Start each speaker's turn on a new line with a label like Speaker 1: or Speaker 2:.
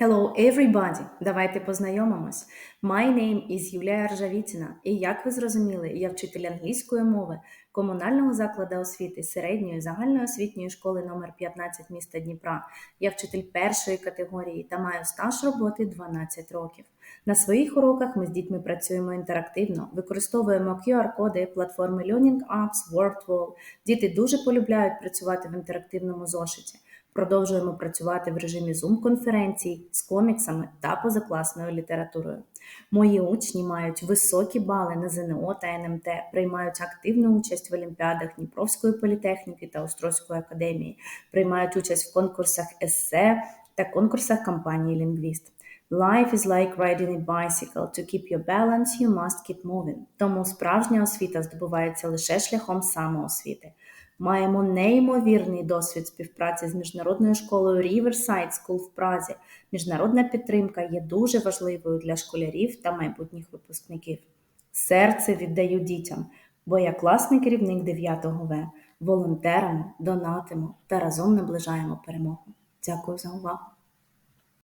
Speaker 1: Hello everybody! Давайте познайомимось. My name is Юлія Ржавіціна, і як ви зрозуміли, я вчитель англійської мови комунального закладу освіти середньої загальноосвітньої школи номер 15 міста Дніпра. Я вчитель першої категорії та маю стаж роботи 12 років. На своїх уроках ми з дітьми працюємо інтерактивно, використовуємо QR-коди, платформи Learning Apps, WordWall. Діти дуже полюбляють працювати в інтерактивному зошиті. Продовжуємо працювати в режимі Zoom-конференцій з коміксами та позакласною літературою. Мої учні мають високі бали на ЗНО та НМТ, приймають активну участь в олімпіадах Дніпровської політехніки та Острозької академії, приймають участь в конкурсах есе та конкурсах компанії Лінгвіст. Life is like riding a bicycle. To keep your balance, you must keep moving. Тому справжня освіта здобувається лише шляхом самоосвіти. Маємо неймовірний досвід співпраці з міжнародною школою Riverside School в Празі. Міжнародна підтримка є дуже важливою для школярів та майбутніх випускників. Серце віддаю дітям, бо я класний керівник 9 В. Волонтеримо, донатимо та разом наближаємо перемогу. Дякую за увагу!